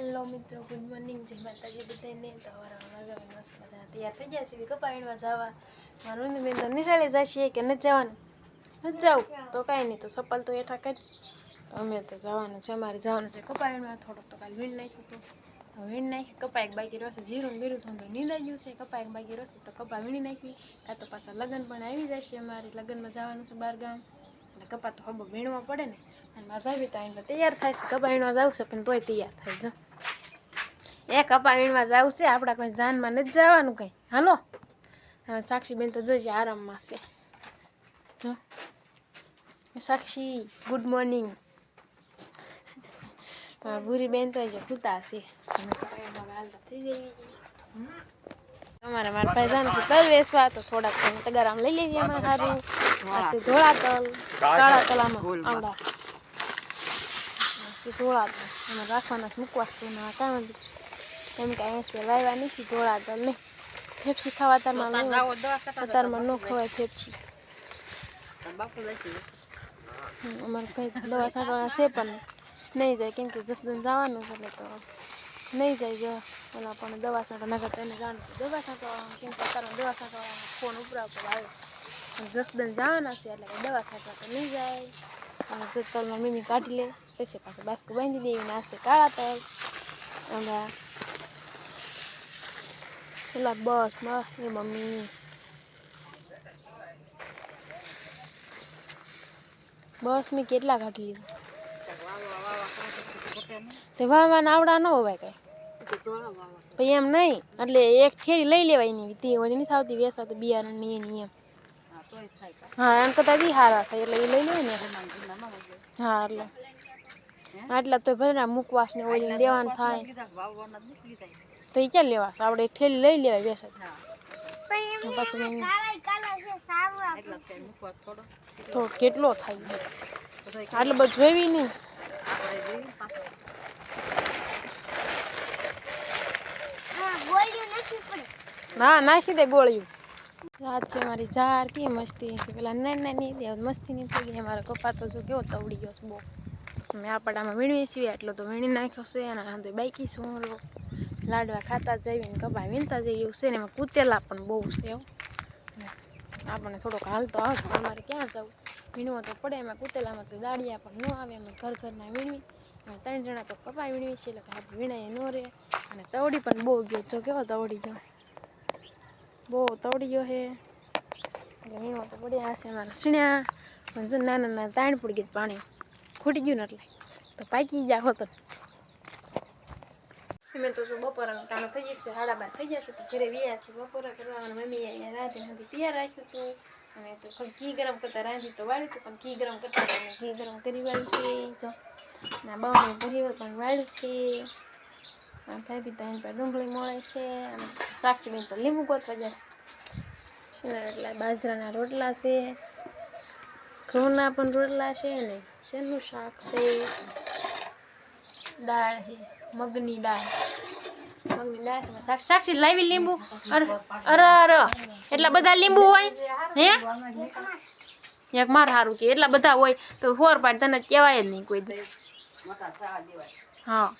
Hello મિત્રો good morning જય માતાજી, બધાને તો વાગા મસ્ત મજા તૈયાર થઈ ગયા છે કપાવીણમાં જવા. મારું બેન તો નિશાળે જશે કે નથી જવાનું? નથી જવું. તો કાંઈ નહીં, તો સપલ તો એઠા કરી તો અમે તો જવાનું છે, અમારે જવાનું છે કપાવીણમાં થોડુંક તો કાલે વીણ નાખ્યું તો વીણ નાખી કપા એક બાકી રહેશે. જીરું બીરું થોડું નીંદાઈ ગયું છે. કપા એક બાકી રહેશે તો કપા વીણી નાખી કાં તો પાછા લગ્ન પણ આવી જશે અમારે. લગ્નમાં જવાનું છે બહાર ગામ. એટલે કપા તો હબો વીણવા પડે ને. અને મારા ભાભી તો તૈયાર થાય છે. કપાણીમાં જવું છે પણ તોય તૈયાર થાય જો એ કપાણીમાં જવું છે આપણા કોઈ જાનમાં નથી જવાનું કંઈ. હાલો. સાક્ષીબેન તો જોઈશે આરામમાં છે. જો. સાક્ષી ગુડ મોર્નિંગ ભૂરી બેન તો જે છે અમારે મારા ભાઈ જાણ તલ વેસવા તો થોડાક તગારામ લઈ લેવી અમારે સારું ધોળા તલ. કાળા તલામાં આવડા. છે ધોળા તલ એમાં રાખવાના છે મૂકવા છે એમાં કામ એમ કે અહીંયા સ્પેર વાવ્યા નથી ધોળા તલ નહીં ફેફસી ખાવા તારમાં અત્યારમાં ન ખવાય ફેફસી. અમારે ભાઈ દવા છાંટવાના છે પણ નહીં જાય. કેમ કે જસદન જવાનું છે એટલે તો નહીં જાય જો. ઓલા પણ દવા છાંટવા નગર તેને જાણું છે. દવા છાંટવા કેમ કે અત્યારમાં દવા છાંટવા ફોન ઉપરા ઉપર આવે છે. જસદન જવાના છે એટલે દવા છાંટવા તો નહીં જાય. અને જો તલમાં મીમી કાઢી લે પછી પાછું બાસ્કુ બાંધી દેવી નાખશે કાળા તલ. અને પેલા બસમાં એ મમ્મી. બસ મેં કેટલા કાઢી લીધા? તે વાવાના આવડા ન હોવાય કઈ. પછી એમ નહીં, એટલે એક ઠેરી લઈ લેવાય એની, તે ઓલી નથી આવતી વેસા તો બિયારણની એની એમ. હા એમ કરતા બી હારા થાય એટલે એ લઈ લે ને. હા એટલે. આટલા તો ભલે મુકવાસ ને ઓલી દેવાનું થાય. તો એ ક્યાં લેવાશે આપણે ઠેલી લઈ લેવાય બેસે પછી એમ તો કેટલો થાય? આટલું બધું જોઈ નહીં ના નાખી દે ગોળીયું રાત છે મારી ચાર કે મસ્તી પેલા નાની નાની હતી, મસ્તી નહીં થઈ ગઈ. મારો કપા તો જો કેવો તવડી ગયો છે બહુ. અમે આપણામાં વીણવી છીએ એટલો તો વીણી નાખ્યો છે અને આ તો બાઈકી છું લાડવા ખાતા જઈએ ને કપા વીણતા જઈએ એવું છે ને, એમાં કૂતેલા પણ બહુ છે આપણને થોડોક હાલતો આવે પણ અમારે ક્યાં જવું? વીણવો તો પડે, એમાં કૂતેલામાં તો દાળિયા પણ ન આવે એમાં ઘર ઘરના વીણવી. અને ત્રણ જણા તો કપા વીણવી છે એટલે આપણે વીણાય ન રહે. અને તવડી પણ બહુ ગયો જો કેવો તવડી ગયો. બહુ તવડી ગયો છે એટલે તો પડ્યા છે મારા સીણ્યા પણ જો નાના નાના તાણ પડી ગઈ પાણી ખૂટી ગયું ને એટલે, તો પાકી ગયા હોત અમે તો જો બપોરાનો ટાણો થઈ જશે સાડા બાર થઈ જશે તો ઘરે વ્યા છે બપોરા કરવાનું મમ્મી અહીંયા રાતે સુધી તૈયાર રાખ્યું હતું. અને તો ખાલી ઘી ગરમ કરતા રાંધી તો વાળી હતું, પણ ઘી ગરમ કરતા ઘી ગરમ કરી વાળી છે. જો, ના બાવને પરિવાર પણ વાળી છે. ભાભી તો એની પર ડુંગળી મળે છે અને સાક્ષીબેન તો લીંબુ ગોતવા જશે શીના એટલે બાજરાના રોટલા છે, ઘઉંના પણ રોટલા છે ને જેનું શાક છે, દાળ છે, મગની દાળ. મગની દાળ છે સાક્ષ- લાવી લીંબુ. અરે અરે એટલા બધા લીંબુ હોય? હે? એક માર સારું કે એટલા બધા હોય તો ફોર પાડ, તને કહેવાય જ નહીં કોઈ દી. હા.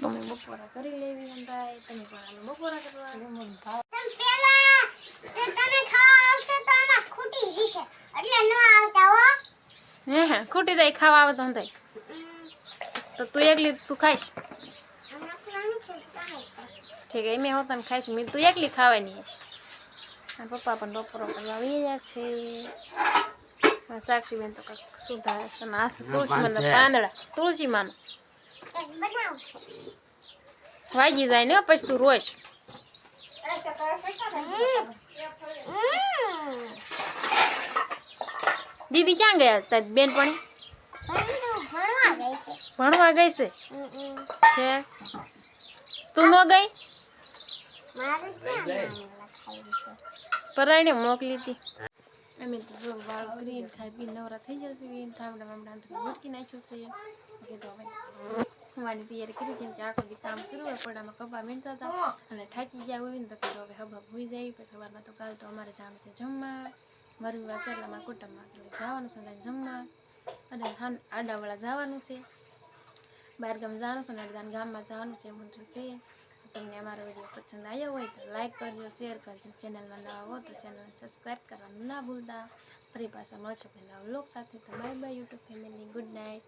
તમે બપોરા કરી લેવી એમ થાય તમે પણ હાલો બપોરા કરવા હે. હે ખૂટી જાય ખાવા આવે તો શું થાય. તો તું એકલી તું ખાઈશ? ઠીક એ મેં હોતા ખાઈશ મેં તું એકલી ખાવાની હશે. આ પપ્પા પણ બપોરો કરવા આવી ગયા છે. સાક્ષી બેન તો કંઈક સુધા આ તુલસી મને પાંદડા. તુલસી માનો વાગી જાય ને પછી તું રોજ દીદી ક્યાં ગયા તારી બેનપણી ભણવા ગઈ છે તું ન ગઈ પરાઈને મોકલી હતી અમે તો વાળ ગ્રીન ખાઈ પી નવરા થઈ જશે ઠામડા મામડા ભટકી નાખ્યું છે કે તો હવે વાળી તૈયારી કરી કેમ કે આખો દી કામ કર્યું હોય પડામાં કપા વીણતા હતા અને થાકી ગયા હોય ને તો કીધું હવે હબ હોઈ જાય, પછી સવારમાં તો કાલ તો અમારે જામ છે જમવા. મારું છે એટલે અમારા કુટુંબમાં એટલે જવાનું છે જમવા. અને હાન આડાવાળા જવાનું છે. બહાર ગામ જવાનું છે ને અડધાન ગામમાં જવાનું છે, એમ છે. તમને અમારો વીડિયો પસંદ આવ્યો હોય તો લાઈક કરજો, શેર કરજો. ચેનલમાં નવા હો તો ચેનલને સબસ્ક્રાઈબ કરવાનું ના ભૂલતા. ફરી પાછા મળશો પહેલાં લોક સાથે. તો bye bye YouTube family. Good night.